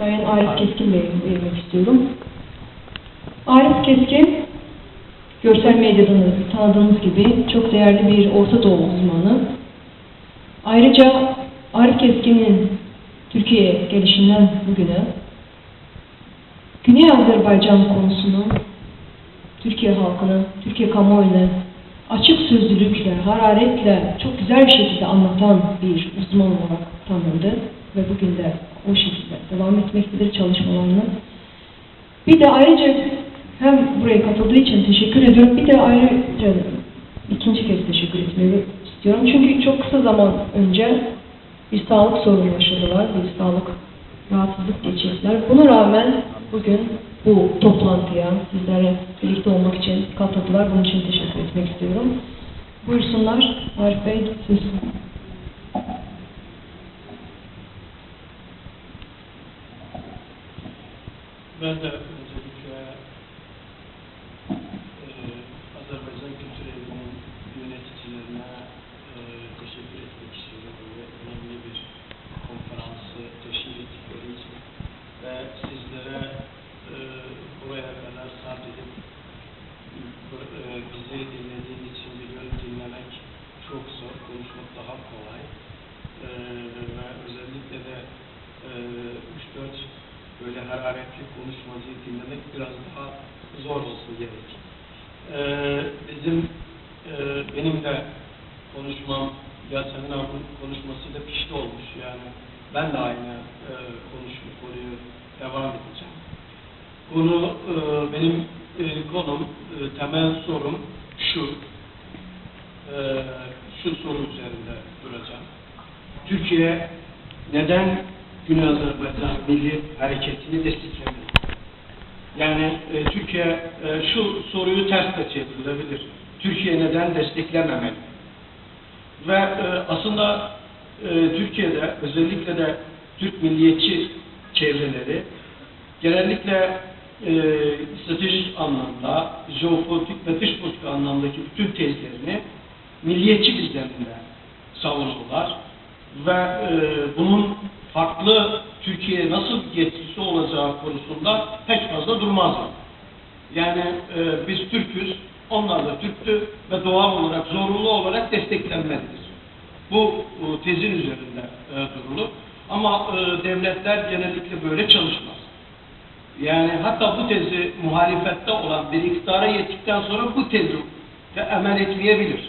Sayın Arif Keskin vermek istiyorum. Arif Keskin, görsel medyadan da tanıdığınız gibi çok değerli bir Orta Doğu uzmanı. Ayrıca Arif Keskin'in Türkiye'ye gelişinden bugüne Güney Azerbaycan konusunu Türkiye halkına, Türkiye kamuoyuna açık sözlülükle, hararetle çok güzel bir şekilde anlatan bir uzman olarak tanındı ve bugün de o şekilde devam etmektedir çalışmalarını. Bir de ayrıca hem buraya katıldığı için teşekkür ediyorum. Bir de ayrıca ikinci kez teşekkür etmeyi istiyorum. Çünkü çok kısa zaman önce bir sağlık sorunu yaşadılar, bir sağlık rahatsızlık geçirdiler. Buna rağmen bugün bu toplantıya sizlere birlikte olmak için katıldılar. Bunun için teşekkür etmek istiyorum. Buyursunlar. Arif Bey siz. Ben de öncelikle e, Azerbaycan Kültür Evi'nin yöneticilerine e, teşekkür etmek istiyorum. Böyle önemli bir konferansı teşkil ettikleri için ve sizlere e, buraya kadar sabredip e, bizi dinlediğiniz için biliyorum dinlemek çok zor, konuşmak daha kolay. E, ve özellikle de e, 3-4 böyle hararetli konuşmacıyı dinlemek biraz daha zor olsa gerek. Ee, bizim e, benim de konuşmam Yasemin abinin konuşmasıyla pişti olmuş yani ben de aynı e, konuşma konuyu devam edeceğim. Konu e, benim e, konum e, temel sorum şu e, şu soru üzerinde duracağım. Türkiye neden Güney Azerbaycan Milli Hareketi'ni desteklemeli? Yani e, Türkiye e, şu soruyu ters de çevrilebilir. Türkiye neden desteklememeli? Ve e, aslında e, Türkiye'de özellikle de Türk milliyetçi çevreleri genellikle e, stratejik anlamda, jeopolitik ve dış politik anlamdaki bütün tezlerini milliyetçi bir zeminde savunurlar ve e, bunun farklı Türkiye'ye nasıl getirisi olacağı konusunda pek fazla durmazlar. Yani e, biz Türk'üz, onlar da Türk'tü ve doğal olarak, zorunlu olarak desteklenmelidir. Bu e, tezin üzerinde e, durulur. Ama e, devletler genellikle böyle çalışmaz. Yani hatta bu tezi muhalefette olan bir iktidara yettikten sonra bu tezi de emel etmeyebilir.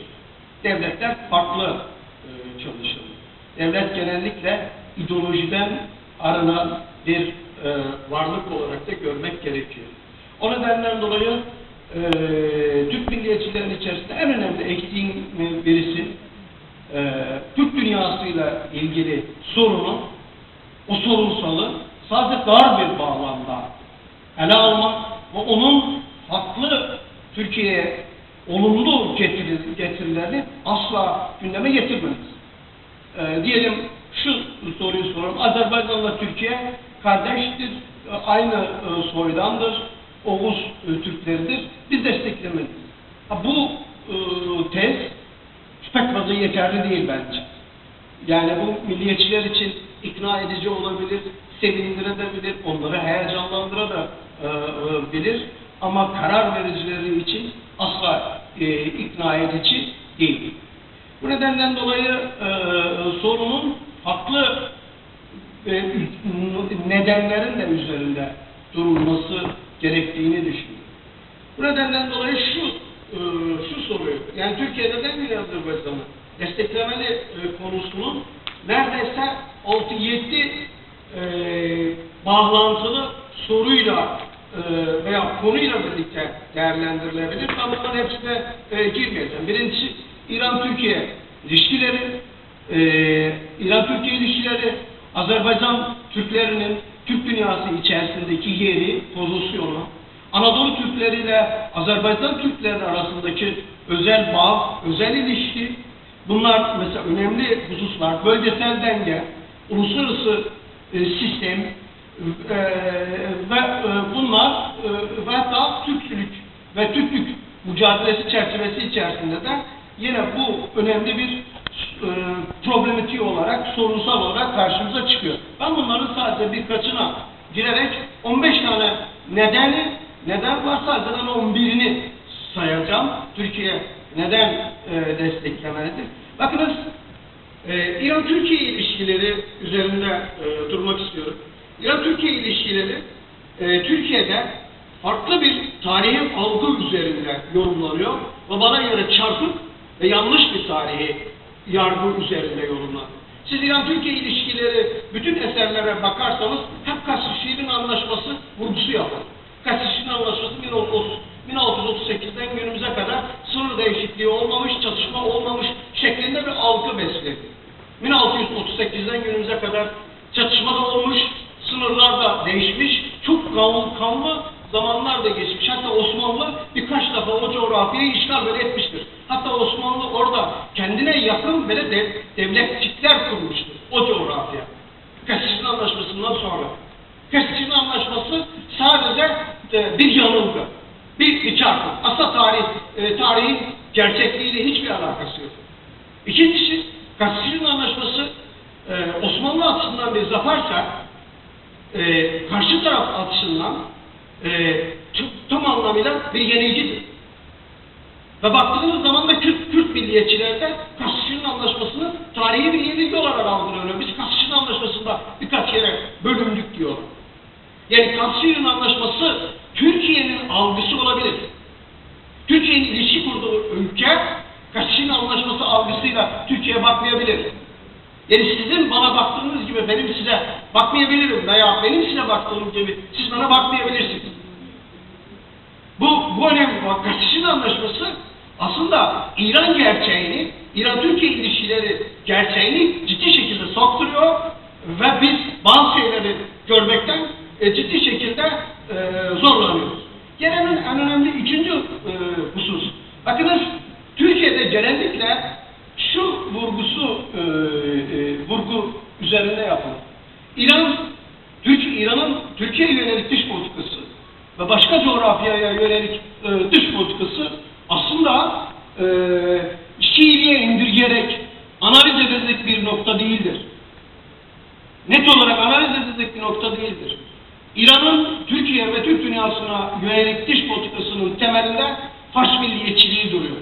Devletler farklı e, çalışır. Devlet genellikle ideolojiden arınan bir e, varlık olarak da görmek gerekiyor. O nedenden dolayı e, Türk milliyetçilerin içerisinde en önemli eksiğin birisi e, Türk dünyasıyla ilgili sorunu, o sorunsalı sadece dar bir bağlamda ele almak ve onun haklı Türkiye'ye olumlu getiri- getirilerini asla gündeme getirmemiz. Ee, diyelim şu soruyu soralım. Azerbaycan'la Türkiye kardeştir, e, aynı e, soydandır, Oğuz e, Türkleridir. Biz desteklemeliyiz. Bu e, tez pek fazla yeterli değil bence. Yani bu milliyetçiler için ikna edici olabilir, sevindirebilir, onları heyecanlandırabilir ama karar vericileri için asla e, ikna edici değil. Bu nedenden dolayı e, sorunun haklı e, nedenlerin de üzerinde durulması gerektiğini düşünüyorum. Bu nedenden dolayı şu e, şu soruyu, yani Türkiye neden Güney Azerbaycan'ı desteklemeli e, konusunun neredeyse 6-7 e, bağlantılı soruyla e, veya konuyla birlikte değerlendirilebilir. Ben bunların hepsine e, girmeyeceğim. Birincisi İran-Türkiye ilişkileri, e, İran-Türkiye ilişkileri, Azerbaycan Türklerinin Türk dünyası içerisindeki yeri, pozisyonu, Anadolu Türkleri ile Azerbaycan Türkleri arasındaki özel bağ, özel ilişki, bunlar mesela önemli hususlar, bölgesel denge, uluslararası e, sistem e, ve e, bunlar e, ve hatta Türkçülük ve Türklük mücadelesi çerçevesi içerisinde de yine bu önemli bir e, problematiği olarak, sorunsal olarak karşımıza çıkıyor. Ben bunların sadece birkaçına girerek 15 tane nedeni, neden varsa arkadan 11'ini sayacağım. Türkiye neden e, desteklemelidir? Bakınız ee, İran-Türkiye ilişkileri üzerinde durmak istiyorum. İran-Türkiye ilişkileri e, Türkiye'de farklı bir tarihi algı üzerinde yorumlanıyor ve bana göre çarpık ve yanlış bir tarihi yargı üzerinde yorumlanıyor. Siz İran-Türkiye ilişkileri bütün eserlere bakarsanız hep Kasım Anlaşması vurgusu yapar. Kasım Anlaşması 1930 1638'den günümüze kadar sınır değişikliği olmamış, çatışma olmamış şeklinde bir algı besledi. 1638'den günümüze kadar çatışma da olmuş, sınırlar da değişmiş, çok kanlı, zamanlar da geçmiş. Hatta Osmanlı birkaç defa o coğrafyayı işgal bile etmiştir. Hatta Osmanlı orada kendine yakın böyle de, devletçikler kurmuştur o coğrafya. Kasıçlı Anlaşması'ndan sonra. Kasıçlı Anlaşması sadece e, bir yanılgı, bir, çarpı. Asla tarih, e, tarihin gerçekliğiyle hiçbir alakası yok. İkincisi, Kasıçlı Anlaşması e, Osmanlı açısından bir zaferse, e, karşı taraf açısından e, tam anlamıyla bir yenicidir. Ve baktığınız zaman da Kürt, Kürt milliyetçilerde Kasıçlı Anlaşması'nı tarihi bir yenilgi olarak algılıyorlar. Biz Kasıçlı Anlaşması'nda birkaç yere bölündük diyorlar. Yani Kasıçlı Anlaşması Türkiye'nin algısı olabilir. Türkiye'nin ilişki kurduğu ülke Kasıçlı Anlaşması algısıyla Türkiye'ye bakmayabilir. Yani sizin bana baktığınız gibi benim size bakmayabilirim veya benim size baktığım gibi siz bana bakmayabilirsiniz. Bu, bu önemli. Bak, Kasıçlı Anlaşması aslında İran gerçeğini, İran-Türkiye ilişkileri gerçeğini ciddi şekilde sokturuyor ve biz bazı şeyleri görmekten e, ciddi şekilde e, zorlanıyoruz. Gelelim en önemli üçüncü e, husus. Bakınız Türkiye'de genellikle şu vurgusu e, üzerinde yapılır. İran, Türk, İran'ın Türkiye'ye yönelik dış politikası ve başka coğrafyaya yönelik e, dış politikası aslında e, Şiiliğe indirgerek analiz edilecek bir nokta değildir. Net olarak analiz edilecek bir nokta değildir. İran'ın Türkiye ve Türk dünyasına yönelik dış politikasının temelinde Fars milliyetçiliği duruyor.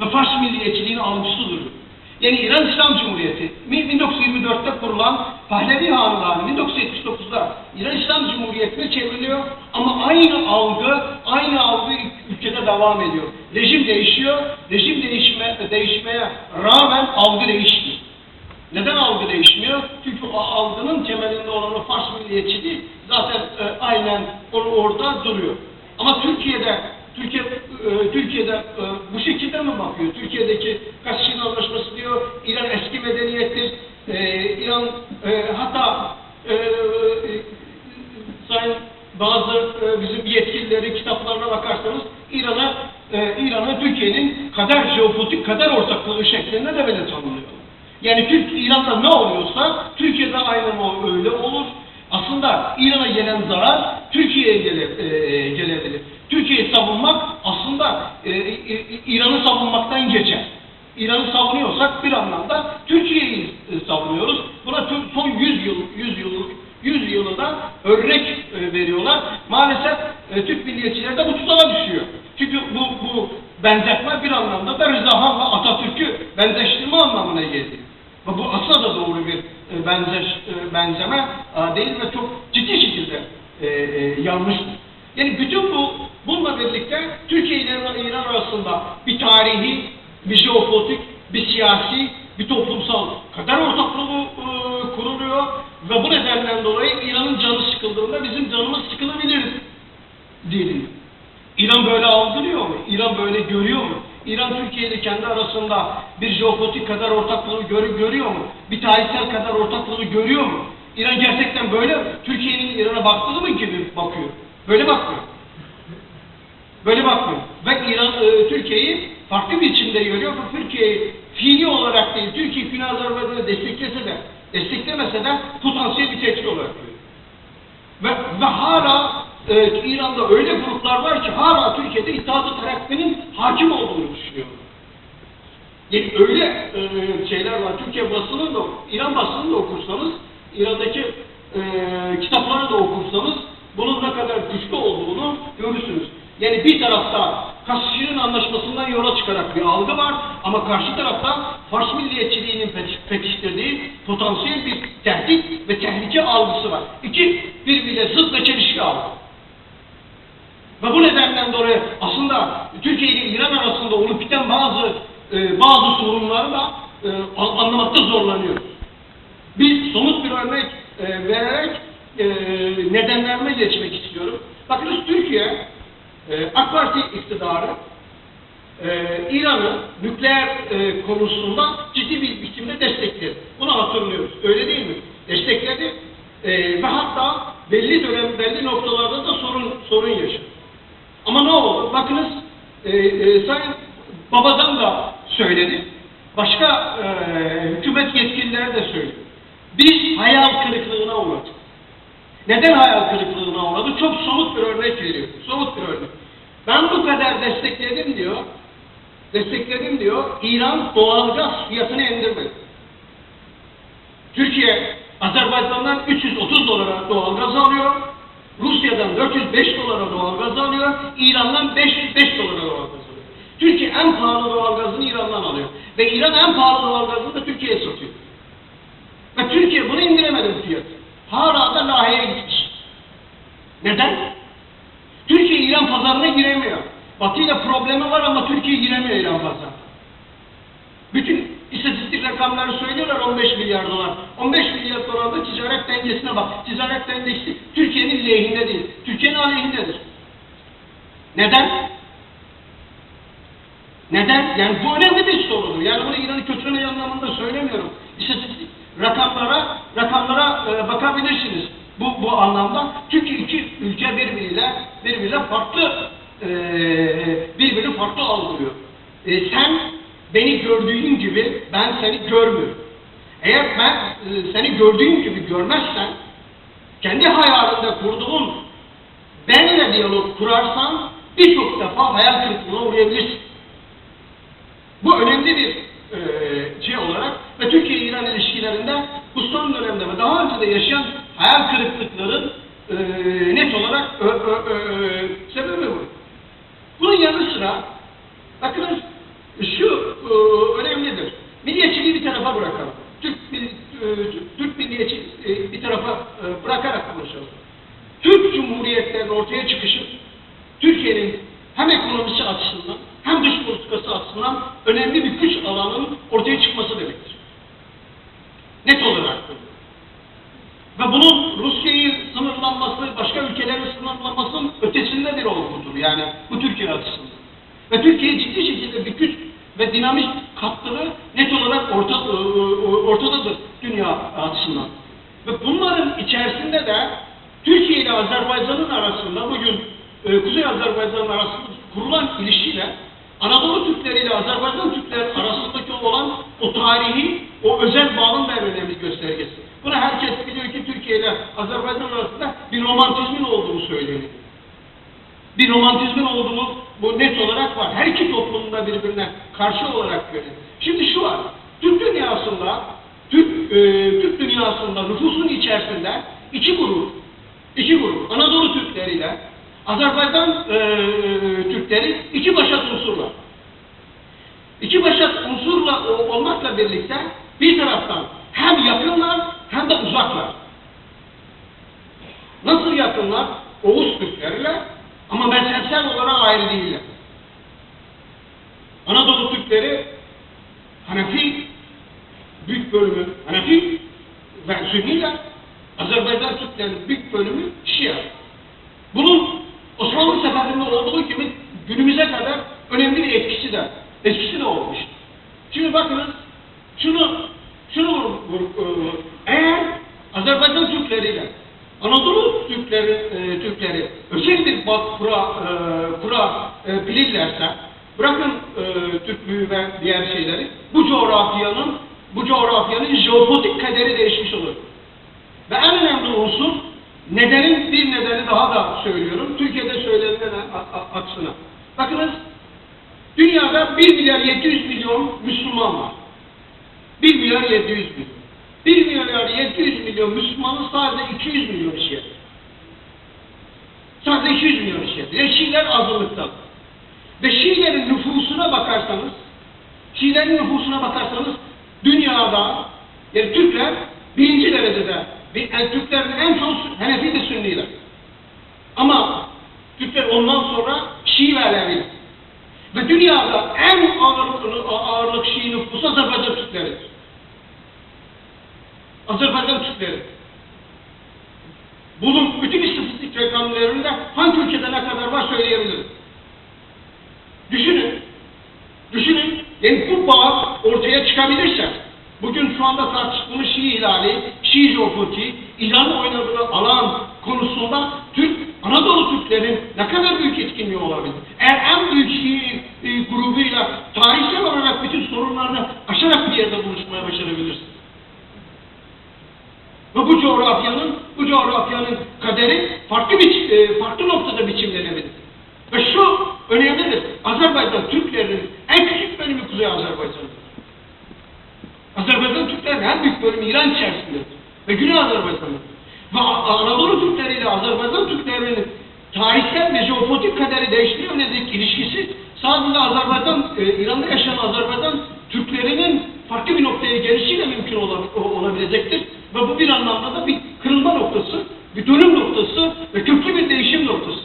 Ve Fars milliyetçiliğinin algısı duruyor. Yani İran İslam Cumhuriyeti 1924'te kurulan Pahlevi Hanedanı 1979'da İran İslam Cumhuriyeti'ne çevriliyor ama aynı algı, aynı algı ülkede devam ediyor. Rejim değişiyor, rejim değişme, değişmeye rağmen algı değişmiyor. Neden algı değişmiyor? Çünkü o algının temelinde olan o Fars milliyetçiliği zaten e, aynen or- orada duruyor. Ama Türkiye'de Türkiye e, Türkiye'de e, bu şekilde mi bakıyor? Türkiye'deki Kasşin Anlaşması diyor, İran eski medeniyettir. E, İran e, hatta e, e, sayın bazı e, bizim yetkilileri kitaplarına bakarsanız İran'a e, İran'a Türkiye'nin kader jeopolitik kader ortaklığı şeklinde de böyle tanımlıyor. Yani Türk İran'da ne oluyorsa Türkiye'de aynen o öyle olur. Aslında İran'a gelen zarar Türkiye'ye gele, e, gelebilir. Türkiye'yi savunmak aslında e, e, İran'ı savunmaktan geçer. İran'ı savunuyorsak bir anlamda Türkiye'yi e, savunuyoruz. Buna son 100 yıl 100 yıl 100 yılında örnek e, veriyorlar. Maalesef e, Türk milliyetçileri de bu tuzala düşüyor. Çünkü bu bu benzetme bir anlamda da Rıza Han'la Atatürk'ü benzeştirme anlamına geliyor. Bu asla da doğru bir e, benzeş, e, benzeme e, değil ve çok ciddi şekilde e, e, yanlıştır. Yani bütün bu bununla birlikte Türkiye ile İran- arasında bir tarihi, bir jeopolitik, bir siyasi, bir toplumsal kader ortaklığı e, kuruluyor ve bu nedenden dolayı İran'ın canı sıkıldığında bizim canımız sıkılabilir diyelim. İran böyle algılıyor mu? İran böyle görüyor mu? İran Türkiye ile kendi arasında bir jeopolitik kadar ortaklığı gör, görüyor mu? Bir tarihsel kadar ortaklığı görüyor mu? İran gerçekten böyle? Türkiye'nin İran'a baktığı mı gibi bakıyor? Böyle bakmıyor. Böyle bakmıyor. Ve İran e, Türkiye'yi farklı bir biçimde görüyor. Bu Türkiye'yi fiili olarak değil, Türkiye Güney Azerbaycan'ı desteklese de, desteklemese de potansiyel bir tehdit olarak görüyor. Ve, ve hala e, İran'da öyle gruplar var ki hala Türkiye'de İttihat-ı Terakki'nin hakim olduğunu düşünüyor. Yani öyle e, şeyler var. Türkiye basını da, İran basını da okursanız İran'daki e, kitapları da okursanız bunun ne kadar güçlü olduğunu görürsünüz. Yani bir tarafta Kasşehir'in anlaşmasından yola çıkarak bir algı var ama karşı tarafta Fars milliyetçiliğinin pek- pekiştirdiği potansiyel bir tehdit ve tehlike algısı var. İki birbiriyle zıt ve çelişki algı. Ve bu nedenden dolayı aslında Türkiye ile İran arasında olup biten bazı e, bazı sorunları da e, an- anlamakta zorlanıyoruz. Bir somut bir örnek e, vererek e, nedenlerime geçmek istiyorum. Bakınız Türkiye e, AK Parti iktidarı e, İran'ı nükleer e, konusunda ciddi bir biçimde destekledi. Bunu hatırlıyoruz. Öyle değil mi? Destekledi e, ve hatta belli dönem, belli noktalarda da sorun sorun yaşadı. Ama ne oldu? Bakınız e, e, Sayın Babadan da söyledi. Başka e, hükümet yetkilileri de söyledi. Biz hayal kırıklığına uğradık. Neden hayal kırıklığına uğradı? Çok somut bir örnek veriyor. Somut bir örnek. Ben bu kadar destekledim diyor. Destekledim diyor. İran doğalgaz fiyatını indirmedi. Türkiye Azerbaycan'dan 330 dolara doğalgaz alıyor. Rusya'dan 405 dolara doğalgaz alıyor. İran'dan 505 dolara doğalgaz alıyor. Türkiye en pahalı doğalgazını İran'dan alıyor. Ve İran en pahalı doğalgazını da Türkiye'ye satıyor. Ve Türkiye bunu indiremedi fiyatı. Hala da laheye gitmiş. Neden? Türkiye İran pazarına giremiyor. Batı ile problemi var ama Türkiye giremiyor İran pazarına. Bütün istatistik rakamları söylüyorlar 15 milyar dolar. 15 milyar dolarda ticaret dengesine bak. Ticaret dengesi Türkiye'nin lehinde değil. Türkiye'nin aleyhindedir. Neden? Neden? Yani bu önemli bir sorudur. Yani bunu İran'ı kötülemek anlamında söylemiyorum. İstatistik rakamlara rakamlara e, bakabilirsiniz. Bu bu anlamda. Çünkü iki ülke birbiriyle birbiriyle farklı e, birbirini farklı algılıyor. E, sen beni gördüğün gibi ben seni görmüyorum. Eğer ben e, seni gördüğün gibi görmezsen kendi hayalinde kurduğun benle diyalog kurarsan birçok defa hayal kırıklığına uğrayabilirsin. Bu önemli bir e, şey olarak ve Türkiye-İran ilişkilerinde bu son dönemde ve daha önce de yaşayan hayal kırıklıkların e, net olarak sebebi bu. Bunun yanı sıra bakınız şu e. Milliyetçiliği bir tarafa bırakalım. Türk, mil- e, Türk milliyetçi e, bir tarafa e, bırakarak konuşalım. Türk Cumhuriyetlerinin ortaya çıkışı Türkiye'nin hem ekonomisi açısından hem dış politikası açısından önemli bir güç alanının ortaya çıkması demektir. Net olarak. Ve bunun Rusya'yı sınırlanması, başka ülkelerin sınırlanmasının ötesinde bir olgudur. Yani bu Türkiye açısından. Ve Türkiye ciddi şekilde bir güç ve dinamik katları net olarak orta, e, e, ortadadır dünya açısından. Ve bunların içerisinde de Türkiye ile Azerbaycan'ın arasında bugün e, Kuzey Azerbaycan arasında kurulan ilişkiyle Anadolu Türkleri ile Azerbaycan Türkleri arasındaki olan o tarihi, o özel bağın da önemli göstergesi. Bunu herkes biliyor ki Türkiye ile Azerbaycan arasında bir romantizmin olduğunu söyleniyor bir romantizmin olduğunu bu net olarak var. Her iki toplumun da birbirine karşı olarak görüyor. Şimdi şu var. Türk dünyasında Türk, e, Türk dünyasında nüfusun içerisinde iki grup iki grup Anadolu Türkleriyle Azerbaycan e, Türkleri iki başat unsurlar. İki başat unsurla olmakla birlikte bir taraftan hem yakınlar hem de uzaklar. Nasıl yakınlar? Oğuz Türkleriyle ama mezhepsel olarak ayrı değiller. Anadolu Türkleri Hanefi büyük bölümü Hanefi ve Sünniler Azerbaycan Türklerinin büyük bölümü Şia. Bunun Osmanlı seferinde olduğu gibi günümüze kadar önemli bir etkisi de etkisi de olmuş. Şimdi bakınız şunu şunu vur- vur- e, eğer Azerbaycan Türkleriyle Anadolu Türkleri, e, Türkleri özel bir bak kura, e, kura e, bilirlerse bırakın e, Türklüğü ve diğer şeyleri bu coğrafyanın bu coğrafyanın jeopolitik kaderi değişmiş olur. Ve en önemli unsur nedenin bir nedeni daha da söylüyorum. Türkiye'de a- aksına. Bakınız dünyada 1 milyar 700 milyon Müslüman var. 1 milyar 700 milyon. 1 milyar 700 milyon Müslümanın sadece 200 milyon Şia. Sadece 200 milyon Şia. Ve Şiiler azınlıkta. Ve Şiilerin nüfusuna bakarsanız, Şiilerin nüfusuna bakarsanız dünyada yani Türkler birinci derecede yani Türklerin en çok Hanefi de Sünniler. Ama Türkler ondan sonra Şii ve. Ve dünyada en ağırlık, ağırlık Şii nüfusu Azerbaycan Türkleridir. Azerbaycan Türkleri. Bulun bütün istatistik rakamlarında hangi ülkede ne kadar var söyleyebilirim. Düşünün. Düşünün. Yani bu bağ ortaya çıkabilirse bugün şu anda tartıştığımız Şii ihlali, Şii jeopolitiği, İran'ın oynadığı alan konusunda Türk, Anadolu Türklerin ne kadar büyük etkinliği olabilir? Eğer en büyük Şii e, grubuyla tarihsel olarak bütün sorunlarını aşarak bir yerde buluşmaya başarabilirsiniz. Ve bu coğrafyanın, bu coğrafyanın kaderi farklı bir, e, farklı noktada biçimlenebilir. Ve şu önemlidir. Azerbaycan Türklerinin en küçük bölümü Kuzey Azerbaycan'dır. Azerbaycan Türklerinin en büyük bölümü İran içerisindedir. Ve Güney Azerbaycan'dır. Ve Anadolu Türkleri ile Azerbaycan Türklerinin tarihsel ve jeopolitik kaderi değiştiremeyecek ilişkisi sadece Azerbaycan, e, İran'da yaşayan Azerbaycan Türklerinin farklı bir noktaya gelişiyle mümkün olabilecektir. Ve bu bir anlamda da bir kırılma noktası, bir dönüm noktası ve köklü bir değişim noktası.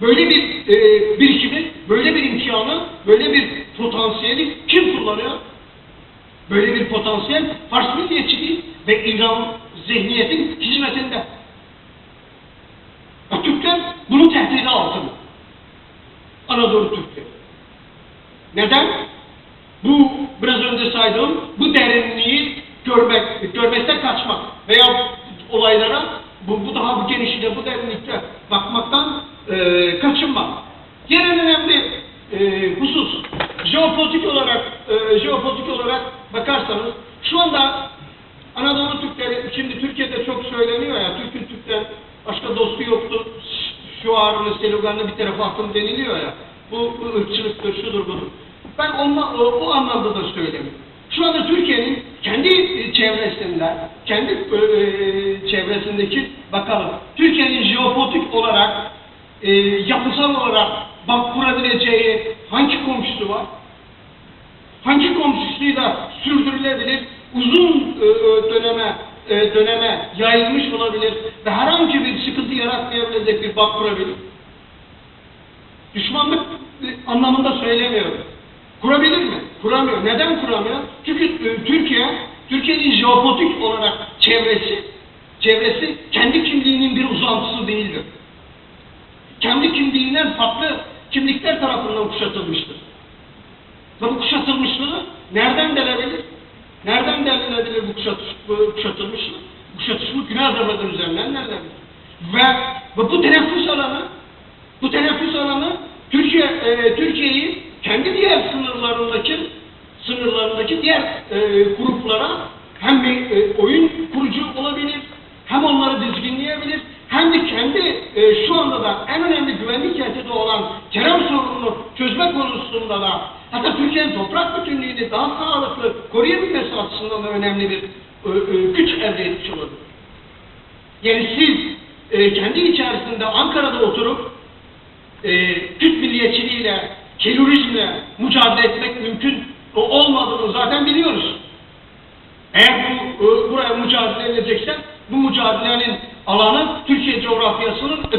Böyle bir e, birikimi, böyle bir imkanı, böyle bir potansiyeli kim kullanıyor? Böyle bir potansiyel Fars milliyetçiliği ve İran zihniyetin hizmetinde. Ve Türkler bunu tehdidi altında. Anadolu Türkleri. Neden? Bu biraz önce saydığım bu derinliği görmek, görmekten kaçmak veya olaylara bu, bu daha bu genişliğe, bu derinlikte bakmaktan e, kaçınmak. Diğer en önemli e, husus jeopolitik olarak e, jeopolitik olarak bakarsanız şu anda Anadolu Türkleri şimdi Türkiye'de çok söyleniyor ya Türk'ün Türk'ten başka dostu yoktu şu ağrını sloganını bir tarafa atın deniliyor ya bu, bu ırkçılıktır şudur budur. Ben onunla, o, o anlamda da söylemiyorum. Şu anda Türkiye'nin kendi e, çevresinde, kendi e, e, çevresindeki bakalım. Türkiye'nin jeopolitik olarak, yapısal olarak bak kurabileceği hangi komşusu var? Hangi komşusuyla sürdürülebilir, uzun döneme döneme yayılmış olabilir ve herhangi bir sıkıntı yaratmayabilecek bir bak kurabilir? Düşmanlık anlamında söylemiyorum. Kurabilir mi? Kuramıyor. Neden kuramıyor? Çünkü e, Türkiye, Türkiye'nin jeopolitik olarak çevresi, çevresi kendi kimliğinin bir uzantısı değildir. Kendi kimliğinden farklı kimlikler tarafından kuşatılmıştır. Ve bu kuşatılmışlığı nereden delebilir? Nereden delinebilir bu, bu kuşatılmışlık? Bu kuşatışlık Güney Azerbaycan üzerinden nereden? Ve, ve bu teneffüs alanı, bu teneffüs alanı Türkiye e, Türkiye'yi kendi diğer sınırlarındaki sınırlarındaki diğer e, gruplara hem bir e, oyun kurucu olabilir, hem onları dizginleyebilir, hem de kendi e, şu anda da en önemli güvenlik tehdidi olan terör sorununu çözme konusunda da hatta Türkiye'nin toprak bütünlüğünü daha sağlıklı koruyabilmesi açısından da önemli bir e, e, güç elde etmiş olabilir. Yani siz e, kendi içerisinde Ankara'da oturup e, Türk milliyetçiliğiyle, terörizmle mücadele etmek mümkün olmadığını zaten biliyoruz. Eğer bu, e, buraya mücadele edeceksen bu mücadelenin alanı Türkiye coğrafyasının